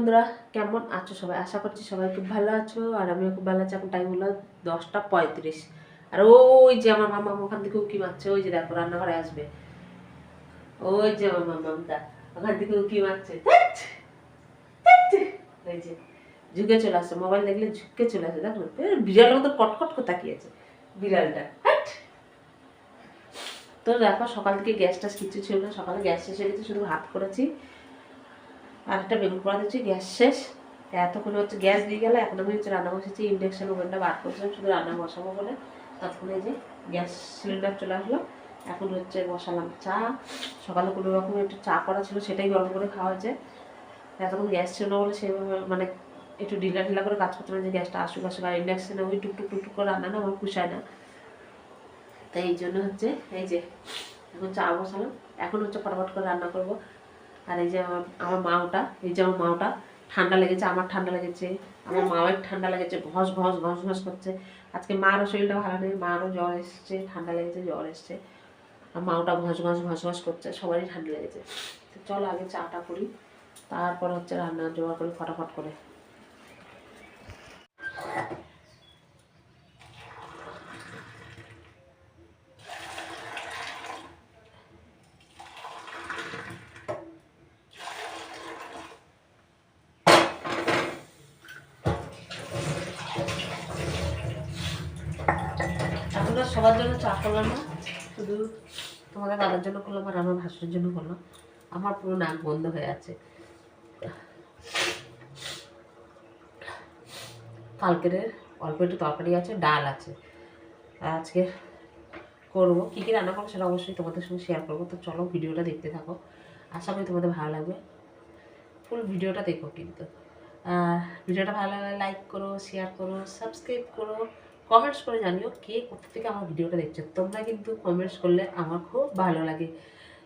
বন্ধুরা, কেমন আছো সবাই? আশা করছি সবাই খুব ভালো আছো, আর আমিও খুব ভালো আছি। এখন টাইম হলো দশটা পঁয়ত্রিশ। আর ওই যে আমার মামা ওখান থেকে উকি মারছে, ওই যে দেখো, রান্নাঘরে আসবে। ওই যে আমার মামাটা ওখান থেকে উকি মারছে। ঝুঁকে চলে আসছে। মোবাইল দেখলে ঝুঁকে চলে আসে, দেখো। বিড়ালের মতো কটকট করে তাকিয়েছে বিড়ালটা। তো দেখো, সকাল থেকে গ্যাস টাস কিছু ছিল না। সকালে গ্যাস শেষ গেছে, শুধু হাত করেছি। আর একটা বেগুন পোড়া দিচ্ছি গ্যাস শেষ। এতক্ষণ হচ্ছে গ্যাস দিয়ে গেলে এখন আমি হচ্ছে রান্না বসেছি ইন্ডাকশন ওভেনটা বার করছিলাম, শুধু রান্না বসাবো বলে। ততক্ষণে যে গ্যাস সিলিন্ডার চলে আসলো। এখন হচ্ছে বসালাম চা। সকালে কোনো রকম একটু চা করা ছিল, সেটাই গরম করে খাওয়া হয়েছে। এতক্ষণ গ্যাস ছিল না বলে সেভাবে মানে একটু ঢিলা ঢিলা করে কাজ করতে যে গ্যাসটা আসুক আসুক। আর ইন্ডাকশানে ওই টুকটুক টুকটুক করে রান্না না, আমার পুষায় না। তাই এই জন্য হচ্ছে, এই যে এখন চা বসালাম। এখন হচ্ছে ফটাফট করে রান্না করব। আর এই যে আমার আমার মা ওটা এই যে আমার মা ওটা ঠান্ডা লেগেছে, আমার ঠান্ডা লেগেছে, আমার মায়ের ঠান্ডা লেগেছে, ঘস ঘস ঘস ঘস করছে। আজকে মারও শরীরটা ভালো নেই, মারও জ্বর এসছে, ঠান্ডা লেগেছে, জ্বর এসছে। আর মাওটা ঘস ঘস ঘস ঘস করছে, সবারই ঠান্ডা লেগেছে। তো চলো আগে চাটা করি, তারপর হচ্ছে রান্না জোগাড় করি, ফটাফট করে। আর সবার জন্য চা করলাম না, শুধু তোমাদের দাদার জন্য করলাম আর আমার ভাসুরের জন্য করলাম। আমার পুরো নাক বন্ধ হয়ে আছে। কালকের অল্প একটু তরকারি আছে, ডাল আছে। আজকে করব। কী কী রান্না করব সেটা অবশ্যই তোমাদের সঙ্গে শেয়ার করব। তো চলো ভিডিওটা দেখতে থাকো। আশা করি তোমাদের ভালো লাগবে। ফুল ভিডিওটা দেখো কিন্তু। ভিডিওটা ভালো লাগলে লাইক করো শেয়ার করো সাবস্ক্রাইব করো। কমেন্টস করে জানিও কে কোথা থেকে আমার ভিডিওটা দেখছ। তোমরা কিন্তু কমেন্টস করলে আমার খুব ভালো লাগে।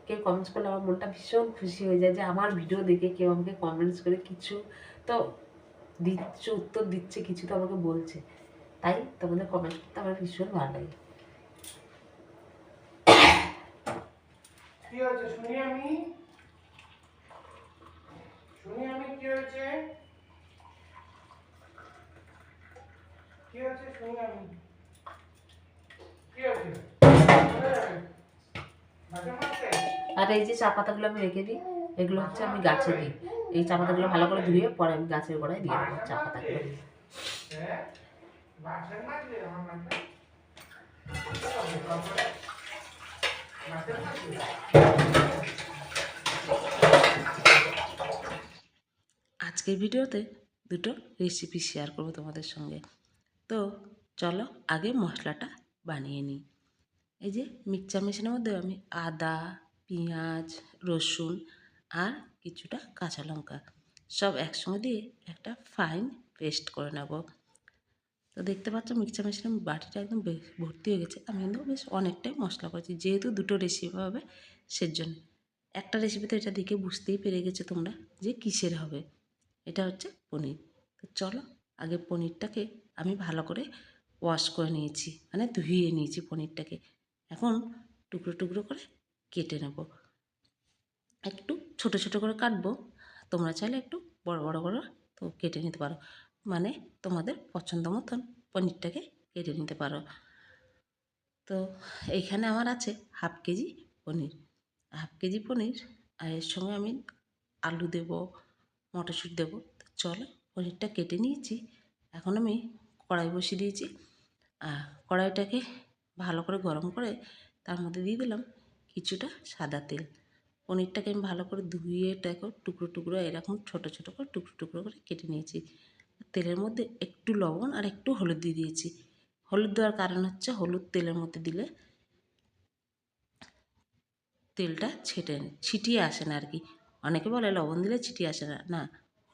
কেউ কমেন্টস করলে আমার মনটা ভীষণ খুশি হয়ে যায় যে আমার ভিডিও দেখে কেউ আমাকে কমেন্টস করে কিছু তো দিচ্ছে, উত্তর দিচ্ছে, কিছু তো আমাকে বলছে। তাই তোমাদের কমেন্টস করতে আমার ভীষণ ভালো লাগে। কি হয়েছে? শুনি আমি। শুনি আমি কি হয়েছে? কি আমি কি? আর এই যে চা পাতাগুলো আমি রেখে দিই, এগুলো হচ্ছে আমি গাছে দিই। এই চা পাতাগুলো ভালো করে ধুয়ে পরে আমি গাছের গোড়ায় দিয়ে দেবো চা পাতাগুলো? আজকের ভিডিওতে দুটো রেসিপি শেয়ার করব তোমাদের সঙ্গে। তো চলো আগে মশলাটা বানিয়ে নিই। এই যে মিক্সচার মেশিনের মধ্যে আমি আদা, পেঁয়াজ, রসুন আর কিছুটা কাঁচা লঙ্কা সব একসঙ্গে দিয়ে একটা ফাইন পেস্ট করে নেব। তো দেখতে পাচ্ছ মিক্সচার মেশিনে বাটিটা একদম ভর্তি হয়ে গেছে। আমি কিন্তু বেশ অনেকটাই মশলা করেছি, যেহেতু দুটো রেসিপি হবে সেজন্য। একটা রেসিপিতে এটা দেখে বুঝতেই পেরে গেছো তোমরা যে কিসের হবে। এটা হচ্ছে পনির। তো চলো আগে পনিরটাকে আমি ভালো করে ওয়াশ করে নিয়েছি মানে ধুয়ে নিয়েছি পনিরটাকে। এখন টুকরো টুকরো করে কেটে নেব। একটু ছোট ছোট করে কাটবো। তোমরা চাইলে একটু বড় বড় করে তো কেটে নিতে পারো। মানে তোমাদের পছন্দ মতন পনিরটাকে কেটে নিতে পারো। তো এইখানে আমার আছে half KG paneer. Half KG paneer আর এর সঙ্গে আমি আলু দেবো, মটরশুঁটি দেবো। তো চলো পনিরটা কেটে নিয়েছি। এখন আমি কড়াই বসিয়ে দিয়েছি। আর কড়াইটাকে ভালো করে গরম করে তার মধ্যে দিয়ে দিলাম কিছুটা সাদা তেল। পনিরটাকে আমি ভালো করে ধুয়ে দেখো টুকরো টুকরো এরকম ছোটো ছোটো করে টুকরো টুকরো করে কেটে নিয়েছি। তেলের মধ্যে একটু লবণ আর একটু হলুদ দিয়ে দিয়েছি। হলুদ দেওয়ার কারণ হচ্ছে হলুদ তেলের মধ্যে দিলে তেলটা ছেটে ছিটিয়ে আসে না আর কি। অনেকে বলে লবণ দিলে ছিটিয়ে আসে না। না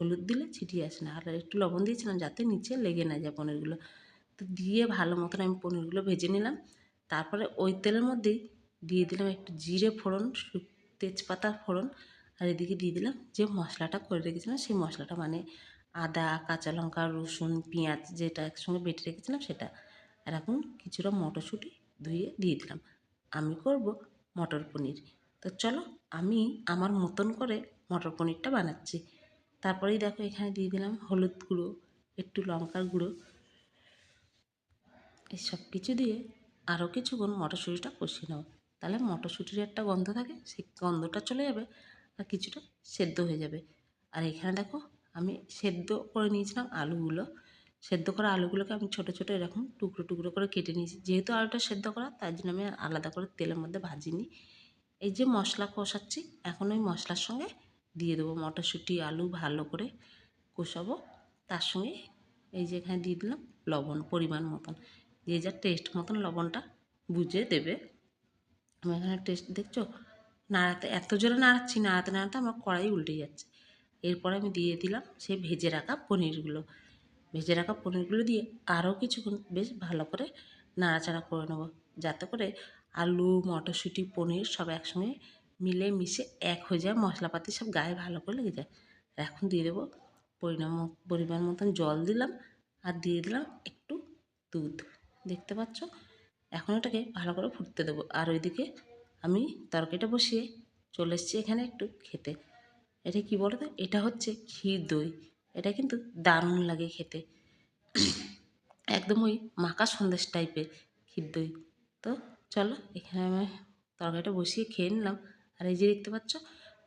হলুদ দিলে ছিটিয়ে আসে না। আর একটু লবণ দিয়েছিলাম যাতে নিচে লেগে না যায় পনিরগুলো। তো দিয়ে ভালো মতন আমি পনিরগুলো ভেজে নিলাম। তারপরে ওই তেলের মধ্যেই দিয়ে দিলাম একটু জিরে ফোড়ন তেজপাতা ফোড়ন। আর এদিকে দিয়ে দিলাম যে মশলাটা করে রেখেছিলাম, সেই মশলাটা মানে আদা, কাঁচা লঙ্কা, রসুন, পেঁয়াজ যেটা একসঙ্গে বেটে রেখেছিলাম সেটা। আর এখন কিছুটা মটরশুঁটি ধুয়ে দিয়ে দিলাম। আমি করব মটর পনির। তো চলো আমি আমার মতন করে মটর পনিরটা বানাচ্ছি। তারপরেই দেখো এখানে দিয়ে দিলাম হলুদ গুঁড়ো, একটু লঙ্কার গুঁড়ো। এই সব কিছু দিয়ে আরও কিছুক্ষণ মটরশুঁটিটা কষিয়ে নেব। তাহলে মটরশুঁটির একটা গন্ধ থাকে, সেই গন্ধটা চলে যাবে আর কিছুটা সেদ্ধ হয়ে যাবে। আর এখানে দেখো আমি সেদ্ধ করে নিয়েছিলাম আলুগুলো। সেদ্ধ করা আলুগুলোকে আমি ছোটো ছোটো এরকম টুকরো টুকরো করে কেটে নিয়েছি। যেহেতু আলুটা সেদ্ধ করা, তার জন্য আমি আলাদা করে তেলের মধ্যে ভাজিনি। এই যে মশলা কষাচ্ছি, এখন ওই মশলার সঙ্গে দিয়ে দেবো মটরশুঁটি, আলু ভালো করে কষাবো। তার সঙ্গে এই যে এখানে দিয়ে দিলাম লবণ, পরিমাণ মতন। যে যার টেস্ট মতন লবণটা বুঝে দেবে। আমি এখানে টেস্ট দেখছ? নাড়াতে, এত জোরে নাড়াচ্ছি, নাড়াতে নাড়াতে আমার কড়াই উল্টে যাচ্ছে। এরপরে আমি দিয়ে দিলাম সেই ভেজে রাখা পনিরগুলো। ভেজে রাখা পনিরগুলো দিয়ে আরও কিছুক্ষণ বেশ ভালো করে নাড়াচাড়া করে নেব। যাতে করে আলু, মটরশুঁটি, পনির সব একসঙ্গে মিলে মিশে এক হয়ে যায়, মশলাপাতি সব গায়ে ভালো করে লেগে যায়। এখন দিয়ে দেবো পরিমাণ পরিমাণ মতন জল দিলাম আর দিয়ে দিলাম একটু দুধ। দেখতে পাচ্ছ? এখন এটাকে ভালো করে ফুটতে দেবো। আর ওইদিকে আমি তরকারিটা বসিয়ে চলে এসেছি এখানে একটু খেতে। এটা কি বলো তো এটা হচ্ছে ক্ষীর দই। এটা কিন্তু দারুণ লাগে খেতে। একদম ওই মাখা সন্দেশ টাইপের ক্ষীর দই। তো চলো, এখানে আমি তরকারিটা বসিয়ে খেয়ে নিলাম। আর এই যে দেখতে পাচ্ছ,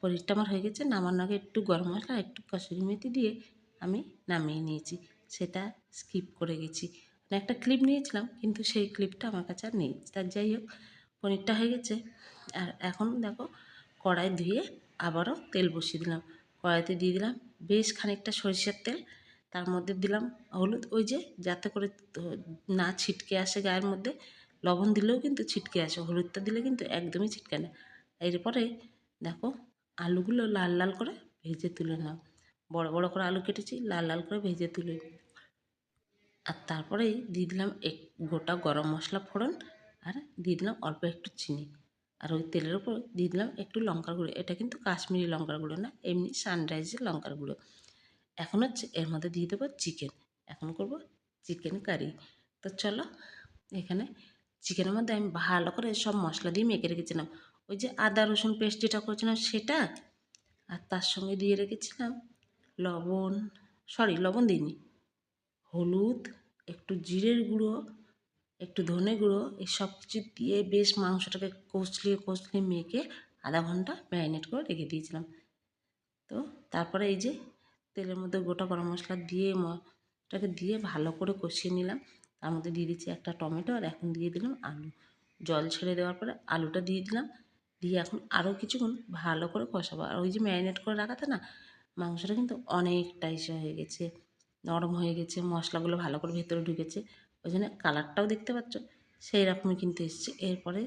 পনিরটা আমার হয়ে গেছে। নামার আগে একটু গরম মশলা একটু কসুরি মেথি দিয়ে আমি নামিয়ে নিয়েছি। সেটা স্কিপ করে গেছি। মানে একটা ক্লিপ নিয়েছিলাম, কিন্তু সেই ক্লিপটা আমার কাছে আর নেই। তার যাই হোক, পনিরটা হয়ে গেছে। আর এখন দেখো, কড়াই ধুয়ে আবারও তেল বসিয়ে দিলাম। কড়াইতে দিয়ে দিলাম বেশ খানিকটা সরিষার তেল। তার মধ্যে দিলাম হলুদ। ওই যে যাতে করে না ছিটকে আসে গায়ের মধ্যে, লবণ দিলেও কিন্তু ছিটকে আসে। হলুদটা দিলে কিন্তু একদমই ছিটকে না। এরপরে দেখো আলুগুলো লাল লাল করে ভেজে তুলে নাও। বড় বড় করে আলু কেটেছি, লাল লাল করে ভেজে তুলে আর তারপরেই দিয়ে দিলাম এক গোটা গরম মশলা ফোড়ন আর দিয়ে দিলাম অল্প একটু চিনি। আর ওই তেলের উপর দিয়ে দিলাম একটু লঙ্কার গুঁড়ো। এটা কিন্তু কাশ্মীরি লঙ্কার গুঁড়ো না, এমনি সানরাইজের লঙ্কার গুঁড়ো। এখন হচ্ছে এর মধ্যে দিয়ে দেবো চিকেন এখন করব চিকেন কারি তো চলো এখানে চিকেনের মধ্যে আমি ভালো করে সব মশলা দিয়ে মেখে রেখেছিলাম। ওই যে আদা, রসুন পেস্ট যেটা করেছিলাম সেটা আর তার সঙ্গে দিয়ে রেখেছিলাম লবণ সরি লবণ দিইনি, হলুদ, একটু জিরের গুঁড়ো, একটু ধনে গুঁড়ো, এই সব কিছু দিয়ে বেশ মাংসটাকে কচলিয়ে কষলিয়ে মেখে আধা ঘণ্টা ম্যারিনেট করে রেখে দিয়েছিলাম। তো তারপরে এই যে তেলের মধ্যে গোটা গরম মশলা দিয়ে মটাকে দিয়ে ভালো করে কষিয়ে নিলাম। তার মধ্যে দিয়ে দিচ্ছি একটা টমেটো আর এখন দিয়ে দিলাম আলু। জল ছেড়ে দেওয়ার পরে আলুটা দিয়ে দিলাম। দিয়ে এখন আরও কিছুক্ষণ ভালো করে কষাবো। আর ওই যে ম্যারিনেট করে রাখাতে না, মাংসটা কিন্তু অনেকটাই সে হয়ে গেছে, নরম হয়ে গেছে, মশলাগুলো ভালো করে ভেতরে ঢুকেছে। ওই জন্য কালারটাও দেখতে পাচ্ছ সেই রকমই কিন্তু এসছে। এরপরে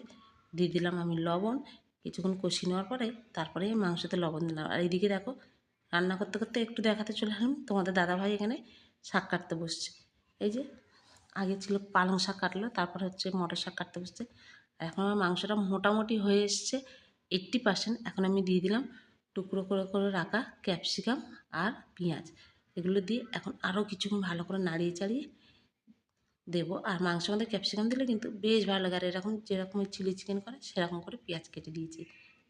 দিয়ে দিলাম আমি লবণ, কিছুক্ষণ কষিয়ে নেওয়ার পরে তারপরে মাংসতে লবণ দিলাম। আর এইদিকে দেখো, রান্না করতে করতে একটু দেখাতে চলে এলাম, তোমাদের দাদাভাই এখানে শাক কাটতে বসছে। এই যে, আগে ছিল পালং শাক কাটলো, তারপরে হচ্ছে মটর শাক কাটতে বসছে। এখন আমার মাংসটা মোটামুটি হয়ে এসছে এইট্টি পার্সেন্ট এখন আমি দিয়ে দিলাম টুকরো করে করে রাখা ক্যাপসিকাম আর পেঁয়াজ। এগুলো দিয়ে এখন আরও কিছুক্ষণ ভালো করে নাড়িয়ে চাড়িয়ে দেবো। আর মাংসের মধ্যে ক্যাপসিকাম দিলে কিন্তু বেশ ভালো লাগে। আর এরকম যেরকম চিলি চিকেন করে, সেরকম করে পেঁয়াজ কেটে দিয়েছি।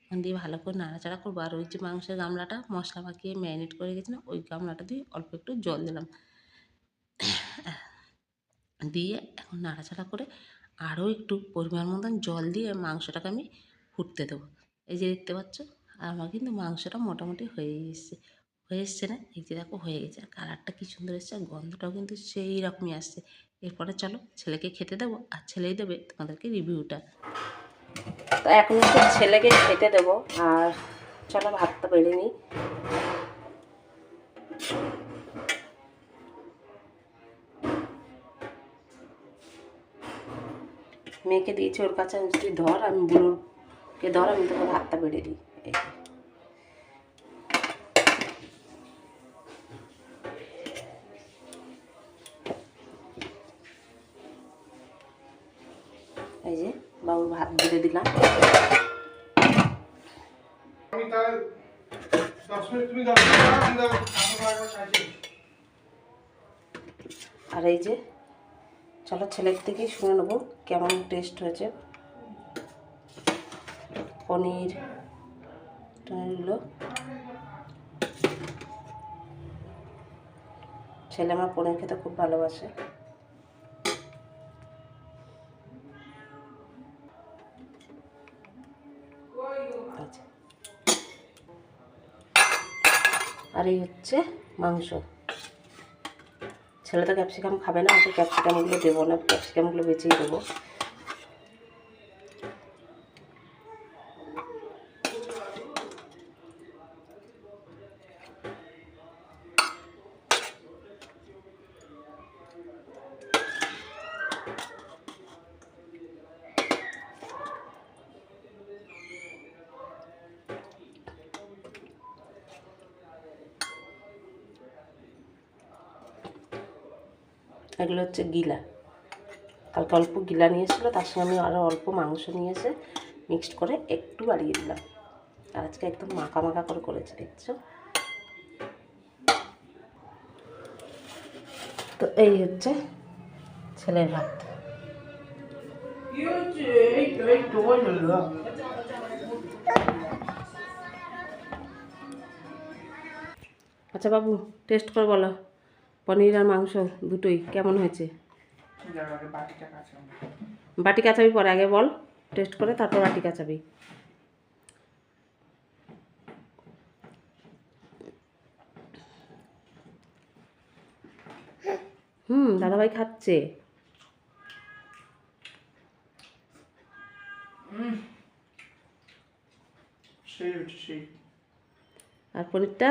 এখন দিয়ে ভালো করে নাড়াচাড়া করব। আর ওই যে মাংসের গামলাটা মশলা মাখিয়ে ম্যারিনেট করে গেছিলাম ওই গামলাটা দিয়ে অল্প একটু জল দিলাম। দিয়ে এখন নাড়াচাড়া করে আরও একটু পরিমাণ মতন জল দিয়ে মাংসটাকে আমি ফুটতে দেবো। এই যে দেখতে পাচ্ছ, আর আমার কিন্তু মাংসটা মোটামুটি হয়ে এসছে। হয়ে এসছে না? এই যে দেখো, হয়ে গেছে। আর কালারটা কী সুন্দর এসছে, আর গন্ধটাও কিন্তু সেই রকমই আসছে। এরপরে চলো, ছেলেকে খেতে দেবো, আর ছেলেই দেবে তোমাদেরকে রিভিউটা। তো এখন হচ্ছে ছেলেকে খেতে দেবো, আর চলো ভাতটা বেড়ে নিই। মেয়েকে দিয়েছি ওর কাছে আমি যদি ধর আমি বুলুরকে ধর আমি তোকে ভাতটা বেড়ে দিই এই যে। বাবুর ভাত বেড়ে দিলাম। আর এই যে চলো ছেলের থেকেই শুনে নেব কেমন টেস্ট হয়েছে। পনির, টনিরগুলো। ছেলে আমার পনির খেতে খুব ভালোবাসে। আচ্ছা। আর এই হচ্ছে মাংস। ছেলে তো ক্যাপসিকাম খাবে না ওকে ক্যাপসিকামগুলো দেবো না ক্যাপসিকামগুলো বেঁচেই দেবো। এগুলো হচ্ছে গিলা। কালকে অল্প গিলা নিয়েছিল, তার সঙ্গে আমি আরও অল্প মাংস নিয়ে এসে মিক্সড করে একটু বাড়িয়ে দিলাম। আর আজকে একদম মাখা মাখা করে করেছি, দেখছ? তো এই হচ্ছে ছেলের ভাত। আচ্ছা বাবু টেস্ট করে বলো। পনির আর মাংস দুটোই কেমন হয়েছে? বাটি কাচাবি পরে আগে বল টেস্ট করে তারপর বাটি কাচাবি। হুম দাদাভাই খাচ্ছে। আর পনিরটা?